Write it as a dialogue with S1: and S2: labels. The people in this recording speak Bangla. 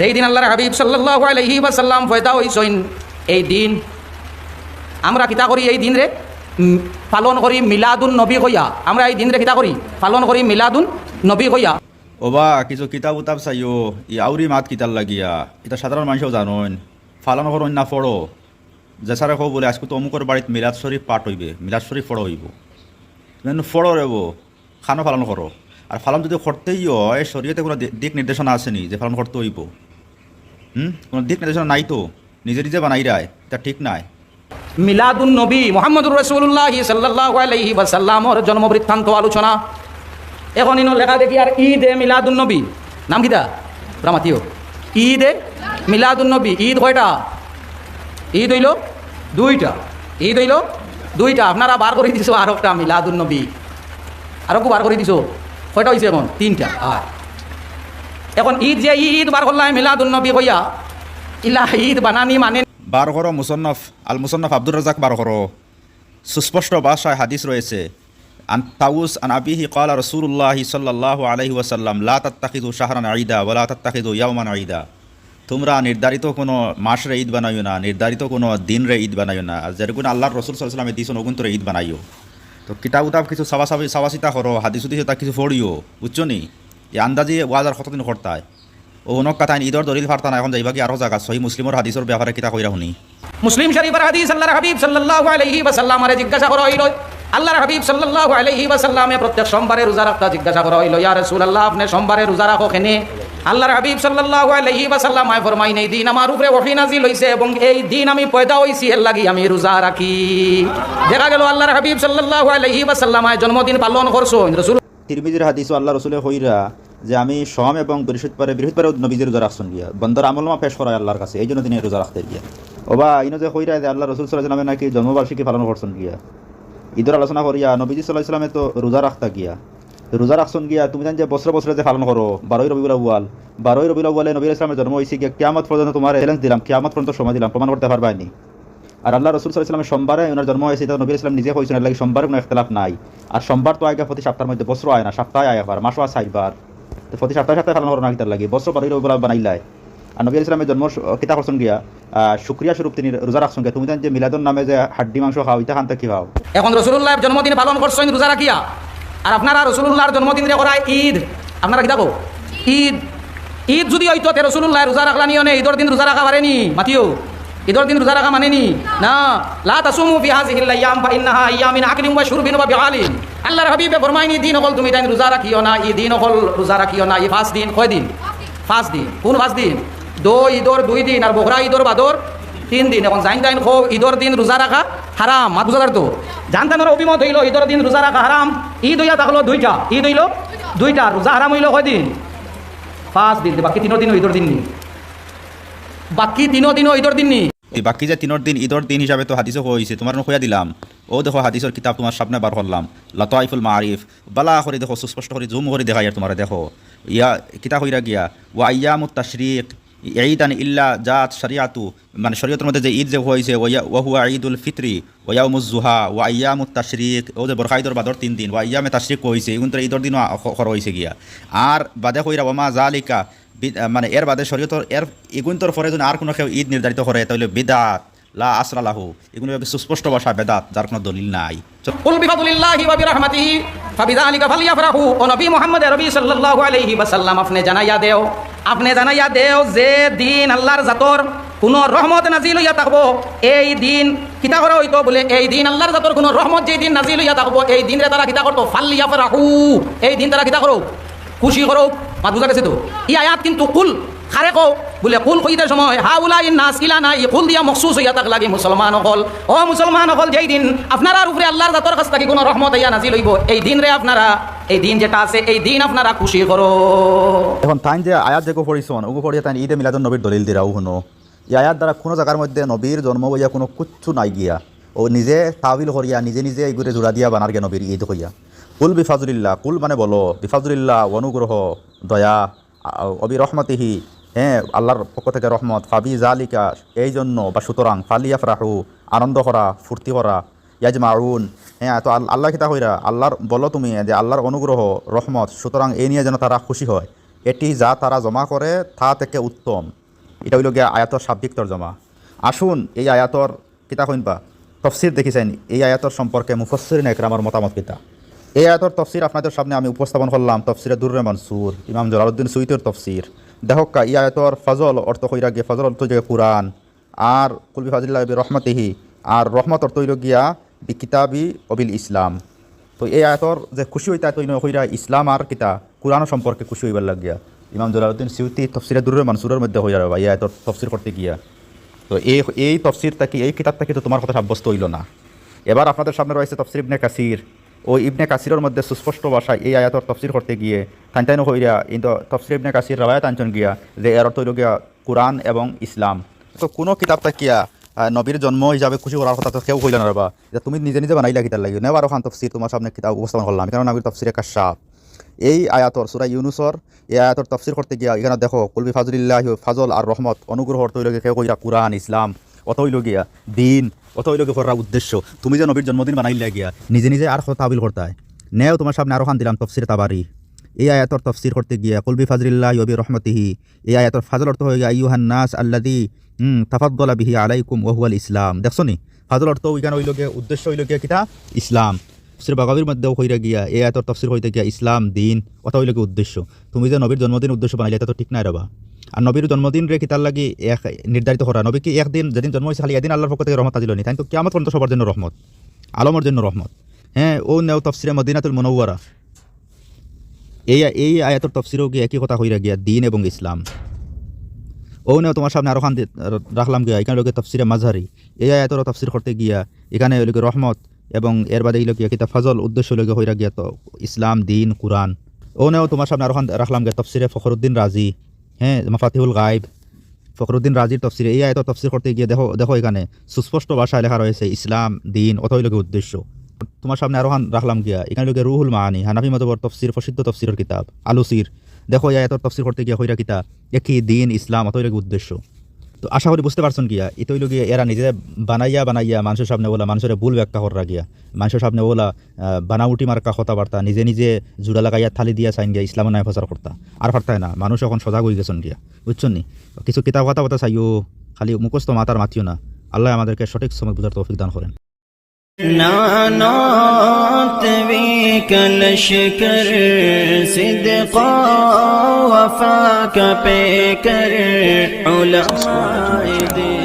S1: যেই দিন আল্লাহর হাবিব সাল্লাল্লাহু আলাইহি ওয়াসাল্লাম ফয়দা হইছইন এই দিন আমরা কিতা করি এই দিন রে উম, পালন করি মিলাদুন নবী কইয়া আমরা এই দিন রে কিতা করি পালন করি মিলাদুন নবী কইয়া
S2: ওবা কিছু কিতাব উতাব চাইও ই আউরি মাত কিতার লাগিয়া। এটা সাধারণ মানুষও জানোন ফালন করুন না ফড়ো জেসারে কো বলে আজকে তো অমুকর বাড়িত মিলাদ শরীফ পাঠ হইবে মিলাদ শরীফ ফড়ো হইব। কিন্তু ফড়ো রেব খানো পালন করো আর ফালন যদি করতেই হয় শরীয়তে কোনো দিক নির্দেশনা আসেনি যে ফালন করতে হইব? হুম? কোনো দিক নির্দেশনা নাই তো? নিজে নিজে বানাই রায় এটা ঠিক নাই।
S1: মিলাদুন নবী মোহাম্মদুর রসুল্লাহ সাল্লাল্লাহু আলাইহি ওয়াসাল্লামর জন্ম বৃত্তান্ত আলোচনা। এখন ইনো লেখা দেখি আর ঈদ এ মিলাদুন নবী। নাম কিতা? রামাতিও। ঈদ এ মিলাদুন নবী, ঈদ কয়টা? ঈদ হইল দুইটা। ঈদ হইল দুইটা। আপনারা বার করে দিছো আর একটা মিলাদুন নবী। আরও বার করে দিছো। কয়টা হয়েছে এখন? তিনটা। আর এখন ঈদ যে ঈদ, বার করলাম মিলাদুন নবী কইয়া ইলা ঈদ বানানি মানে
S2: বার করো মুসন্নফ, আল মুসন্নফ আব্দুর রাজাক বার করো। সুস্পষ্ট ভাষায় হাদিস রয়েছে, আন তাউস আন আবিহি কালা রসুল্লাহ সাল্লাহ আলহি ওয়াসাল্লাম, লা তাত্তাখিদু শাহরান আইদা ওলা তাত্তাখিদু ইয়ামান আইদা তোমরা নির্ধারিত কোনো মাসরে ঈদ বানাইও না, নির্ধারিত কোনো দিনরে ঈদ বানাইও না। আর যেরকম আল্লাহর রসুল সাল্লামে দিয়েছেন ওগুন্তরে ঈদ বানাইও। তো কিতাব উতাব কিছু সাবা সাবি সাবাসিতা করো হাদিস উদিস তা কিছু ফড়িও বুঝছ নি? আন্দাজি ওয়াজার কতদিন করতায় ও অনক কথা ঈদর দলিল ফার্তা না, এখন যাইবা কি আরও জায়গা? সহি মুসলিমর হাদিসর ব্যাপারে কিতা কইরা শুনি।
S1: মুসলিম শরীফের হাদিস আল্লাহর হাবিব সাল্লাল্লাহু আলাইহি ওয়াসাল্লামরে জিজ্ঞাসা করা হইল। আল্লাহর হাবিব সাল্লাল্লাহু আলাইহি ওয়াসাল্লামে প্রত্যেক সোমবারে রোজা রাখতা জিজ্ঞাসা করা হইল, ইয়া রাসূলুল্লাহ, আপনি সোমবারে রোজা রাখো কেনে? আল্লাহর হাবিব সাল্লাল্লাহু আলাইহি ওয়াসাল্লাম আয় ফরমাইন এই দিন আমার উপরে ওহী নাজিল হইছে এবং এই দিন আমি পয়দা হইছি, এর লাগি আমি রোজা রাখি। দেখা গেল আল্লাহর হাবিব সাল্লাল্লাহু আলাইহি ওয়াসাল্লাম আয় জন্মদিন পালন করছ রাসূল
S2: তিরমিজির হাদিস ও আল্লাহ রসুলে হইরা যে আমি সোম এবং বৃহস্পতিবারে বৃহস্পতিবারে নবীজির রোজা রাখছেন গিয়া। বন্দর আমলমা পেশ করায় আল্লাহর কাছে এই জন্য তিনি রোজা রাখতে গিয়া। ওবা ইনো যে হইরা যে আল্লাহ রসুল সাল্লাহ নামে নাকি জন্মবার্ষিকী পালন করছেন গিয়া। ঈদের আলোচনা করিয়া নবীজি সাল্লাহ ইসলামে তো রোজা রাখতা গিয়া। রোজা রাখছেন গিয়া, তুমি জান যে বছরে বছরে যে পালন করো, বারোই রবিউল আউয়াল। বারোই রবিউল আউয়ালে নবী ইসলামের জন্ম হয়েছে গিয়া, কিয়ামত পর্যন্ত তোমার চ্যালেঞ্জ দিলাম, কিয়ামত পর্যন্ত সময় দিলাম, প্রমাণ করতে পারবানি আর আল্লাহ রসুল সাল্লাহ সোমবারে ওনার জন্ম হয়েছে, এটা নবী ইসলাম নিজে হয়েছেন লাগে সোমবারে কোনো ইখতলাফ নাই। আর সোমবার তো আগে প্রতি সপ্তাহের মধ্যে বছর আয় না, সপ্তাহে আয় একবার, মাসও আর চারবার তো প্রতি সপ্তাহে সপ্তাহে পালন করার কিতার লাগে বারোই রবিবার বানাইলাই আর নবী ইসলামের জন্ম কিতা করছেন গিয়া শুক্রিয়া স্বরূপ তিনি রোজা রাখছেন তুমি জান যে মিলাদুন নামে যে হাড্ডি মাংস খাও ইটা খানতে কি খাও
S1: এখন রসুল্লাহর জন্মদিন পালন করছেন, রোজা রাখিয়া। আর আপনারা রসুল্লাহর জন্মদিন রে করায়, ঈদ। আপনারা কি দেখো ঈদ। ঈদ যদি হইতো তে রসুল্লাহ রোজা রাখলা নিও নে, ঈদর দিন রোজা রাখা পারেনি, মাতিও। ঈদর দিন রোজা রাখা মানেনি। না, লা তাসুমু ফি হাযিহিল আইয়াম ফা ইন্নাহা আইয়ামিন আকলিন ওয়া শুরবিন ওয়া বিআলিন। আল্লাহর হাবিবে ফরমাইনি দিন হল তুমি তাই রোজা রাখিও না ই দিন হল রোজা রাখিও না ই পাঁচ দিন। কয় দিন? পাঁচ দিন। কোন পাঁচ দিন? দো ঈদর, দুই দিন আর বকরা ঈদর, বাদর, তিন দিন। এখন জাইন জাইন খো ঈদর দিন রোজা রাখা হারাম। মাত বুঝাদার তো? জানতানোর অভিমত হইল, ঈদর দিন রোজা রাখা হারাম। ঈদ হইয়া থাকল দুইটা। ঈদ হইল দুইটা। রোজা হারাম হইল কয় দিন? পাঁচ দিন। বাকি তিনো দিন ঈদর দিন নি বাকি দিনও দিন ঈদর দিন নি?
S2: এই বাকি যে তিনের দিন ঈদর দিন হিসাবে তো হাদিসও হয়েছে তোমার কইয়া দিলাম? ও দেখো হাদিসের কিতাব তোমার সামনে বার করলাম লতাইফুল মারিফ বালা করে দেখো, সুস্পষ্ট করে জুম করে দেখা ইয়ার তোমার দেখো। ইয়া কিতা হইরা গিয়া। ওয়া আয়ামুত তাশরিক ঈদান ইল্লা জাত শরিয়াতু মানে শরীয়তের মধ্যে যে ঈদ যে হয়েছে, ওয়া ওয়াহুয়া ঈদুল ফিতরি ওয়াউমুজ জুহা, ওয়া আয়ামুত তাশরিক, ও যে বরখা ঈদর বাদর তিন দিন, ওয়া আয়ামে তাশরিক হয়েছে এগুন ঈদর দিনও খর হয়েছে গিয়া। আর বাদে কইরা ওমা জালিকা মানে এর বাদে শরীয়তর এর এগুন্তর পরে যদি আর কোনো কেউ ঈদ নির্ধারিত করে, তাহলে বেদাত, লা আসরা লাহু। এগুলো সুস্পষ্ট ভাষা বেদাত, যার কোনো দলিল নাই।
S1: কুল বিফাদুলিল্লাহি ওয়া বিরহমাতিহি, ফাবিযালিকা ফালিয়াফরাহু, ও নবী মুহাম্মদ নবী সাল্লাল্লাহু আলাইহি ওয়াসাল্লাম আপনি জানাইয়া দেও আপনি জানাইয়া দেও যে দিন আল্লাহর জাতর কোন রহমত নাজিল হইয়া থাকব, এই দিন কিতা করা হইতো বলে, এই দিন আল্লাহর জাতর কোন রহমত যে দিন নাজিল হইয়া থাকব, এই দিনরে তারা কিতা করতো? ফালিয়াফরাহু এই দিন তারা কিতা করো? খুশি করো। মাত বুঝা গেছে তো? ই আয়াত কিন্তু কুল, খারে কো বলে কুল কইতে সময় হা উলাই নাস ইলা নাই কুল দিয়া মখসুস হইয়া তাক লাগে মুসলমান হল ও মুসলমান হল যেই দিন আপনারা উপরে আল্লাহর জাতর কাছ থেকে কোনো রহমত ইয়া নাজিল হইব, এই দিন রে আপনারা এই দিন যেটা আছে, এই দিন আপনারা খুশি করো।
S2: এখন তাই যে আয়াত যে পড়িছন ওগো পড়িয়া তাই ঈদে মিলাদুন নবীর দলিল দিরাও শুনো। এই আয়াত দ্বারা কোনো জায়গার মধ্যে নবীর জন্ম হইয়া কোনো কুচ্ছু নাই গিয়া। ও নিজে তাবিল করিয়া, নিজে নিজে এইগুলো জোড়া দিয়া বানার গে নবীর ঈদ হইয়া। কুল বিফাজুলিল্লাহ, কুল মানে বলো, বিফাজুলিল্লাহ, অনুগ্রহ, দয়া অবি রহমতিহি হ্যাঁ আল্লাহর পক্ষ থেকে রহমত, ফাবি জালিকা এই জন্য বা সুতরাং ফালিয়াফ রাহু আনন্দ করা, ফুর্তি করা ইয়াজ মারুন হ্যাঁ তো আল্লাহ কিতা হইরা, আল্লাহর বলো তুমি যে আল্লাহর অনুগ্রহ, রহমত, সুতরাং এই নিয়ে যেন তারা খুশি হয়। এটি যা তারা জমা করে, তা থেকে উত্তম। এটা হইল গিয়া আয়াতর শাব্দিক তর্জমা। আসুন এই আয়াতর কিতা কইনবা তফসির দেখিছেন, এই আয়াতর সম্পর্কে মুফসরিন একরামার মতামত কিতা? এই আয়াতর তফসির আপনাদের সামনে আমি উপস্থাপন করলাম, তফসিরে দুর্রে মনসুর, ইমাম জলালুদ্দিন সুইতের তফসির। দেখকা ই আয়াতর ফজল অর্থ কইরা গিয়ে, ফজল অর্থ যে কোরআন, আর কুলবি ফাজিল্লাহ রহমতিহি আর রহমত অর্থ হইল গিয়া বি কিতাবি অবিল ইসলাম তো এই আয়তর যে খুশি হইতা তৈন হইরা ইসলাম আর কিতা কোরআন সম্পর্কে খুশি হইবার লাগিয়া ইমাম জলালুদ্দিন সিউতি তফসিরা দুর্রে মনসুরের মধ্যে হইয়া বা এই আয়তর তফসির করতে গিয়া তো এই এই তফসির থাকি এই কিতাব থাকি তো তোমার কথা সাব্যস্ত হইল না এবার আপনাদের সামনে রয়েছে তফসির ইবনে কাসির ও ইবনে কাসিরের মধ্যে সুস্পষ্ট ভাষায় এই আয়াতর তফসির করতে গিয়ে থানতাইন হইয়া কিন্তু তফসির ইবনে কাসির রাবায়াত আনছন গিয়া যে এর হইল গিয়া কোরআন এবং ইসলাম তো কোনো কিতাবটা আহ, নবীর জন্ম হিসাবে খুশি করার কথা তো কেউ কইল না রবা যে তুমি নিজে নিজে বানাইলা কিতাব লাগি নেবার ওখান তফসির তোমার সামনে কিতাব উপস্থাপন করলাম কারণ নবীর তফসিরে কাশাপ এই আয়াতর সুরা ইউনুসর এই আয়াতর তফসির করতে গিয়া এখানে দেখো কুলবি ফাজলিল্লাহ ফাজল আর রহমত অনুগ্রহ অর্থ হইল গিয়া কেউ কইরা কোরআন ইসলাম অত হইল গিয়া দিন অত হইল গিয়া করার উদ্দেশ্য। তুমি যে নবীর জন্মদিন বানাইলা গিয়া, নিজে নিজে আর আবিল করতায় নেও তোমার সামনে আরও খান দিলাম তফসির তাবারি এই আয়াতর তফসির করতে গিয়া কুলবি ফাজলিল্লাহ ইবি রহমতিহি এই আয়াতর ফাজল অর্থ হয়ে গিয়া, আইয়ুহান নাস আল্লাদি তাফাদ্দলা বিহি আলাইকুম ওহুয়াল ইসলাম। দেখছ নি? ফাজল অর্থ ওইখানে হইল গিয়া, উদ্দেশ্য হইল গিয়া কিতা? ইসলাম। তফসির বাগাবির মধ্যেও হইরা গিয়া এই আয়াতর তফসির হইতে গিয়া ইসলাম, দিন অত হইল উদ্দেশ্য। তুমি যে নবীর জন্মদিন উদ্দেশ্য বানাইলে, এটা তো ঠিক নাই রবা। আর নবীর জন্মদিন রে কিতার লাগি এক নির্ধারিত করা? নবী কি একদিন যেদিন জন্ম হয়েছে খালি একদিন আল্লাহর পক্ষ থেকে রহমত আজিল নি তাই তো কেমন পর্যন্ত সবার জন্য রহমত। আলমের জন্য রহমত। হ্যাঁ ও নেও তফসিরে মদিনাতুল মনৌয়ারা এই এই আয়াতর তফসিরেও গিয়ে একই কথা হইরা গিয়া, দিন এবং ইসলাম। ও নেও তোমার সামনে আরও খান রাখলাম গিয়া। এখানে লোকে তফসিরে মাঝারি এই আয়াতরও তফসির করতে গিয়া এখানে লোকে রহমত এবং এর বাদে লোকে কিতা ফজল উদ্দেশ্য লোকে হইরা গিয়া তো ইসলাম, দিন, কোরআন। ও নেও তোমার সামনে আরও খান রাখলাম গিয়া তফসিরে ফখরুদ্দিন রাজি। হ্যাঁ মাফাতিহুল গাইব ফখরুদ্দিন রাজির তফসির। এই আয়ত তফসির করতে গিয়ে দেখো দেখো এখানে সুস্পষ্ট ভাষায় লেখা রয়েছে ইসলাম, দিন অথই লোকের উদ্দেশ্য। তোমার সামনে আরও হান রাখলাম গিয়া। এখানে লোকে রুহুল মাহানি, হানাফি মতবর তফসির, প্রসিদ্ধ তফসিরের কিতাব, আলুসির। দেখো, ইয়া এত তফসির করতে গিয়া হইরা কিতা? একই দিন ইসলাম লোকের উদ্দেশ্য। তো আশা করি বুঝতে পারছেন গিয়া এতই লগিয়া এরা নিজে বানাইয়া বানাইয়া মানুষের সামনে বলা মানুষের ভুল ব্যাখ্যা করা গিয়া। মানুষের সামনে বলা বানাউটি মার্কা কথাবার্তা, নিজে নিজে জুড়া লাগাইয়া থালি দিয়া চাইন গিয়া ইসলামের নাই প্রচার করতা। আর পারতায় না, মানুষ এখন সজাগ হয়ে গেছেন গিয়া। বুঝছেন নি? কিছু কিতাব কথা কথা চাইও খালি মুখস্থ মাতার মাতিও না। আল্লাহ আমাদেরকে সঠিক সময় বুঝার তৌফিক দান করেন।
S3: نعنات بك لشكر صدقا وفاك بكر علماء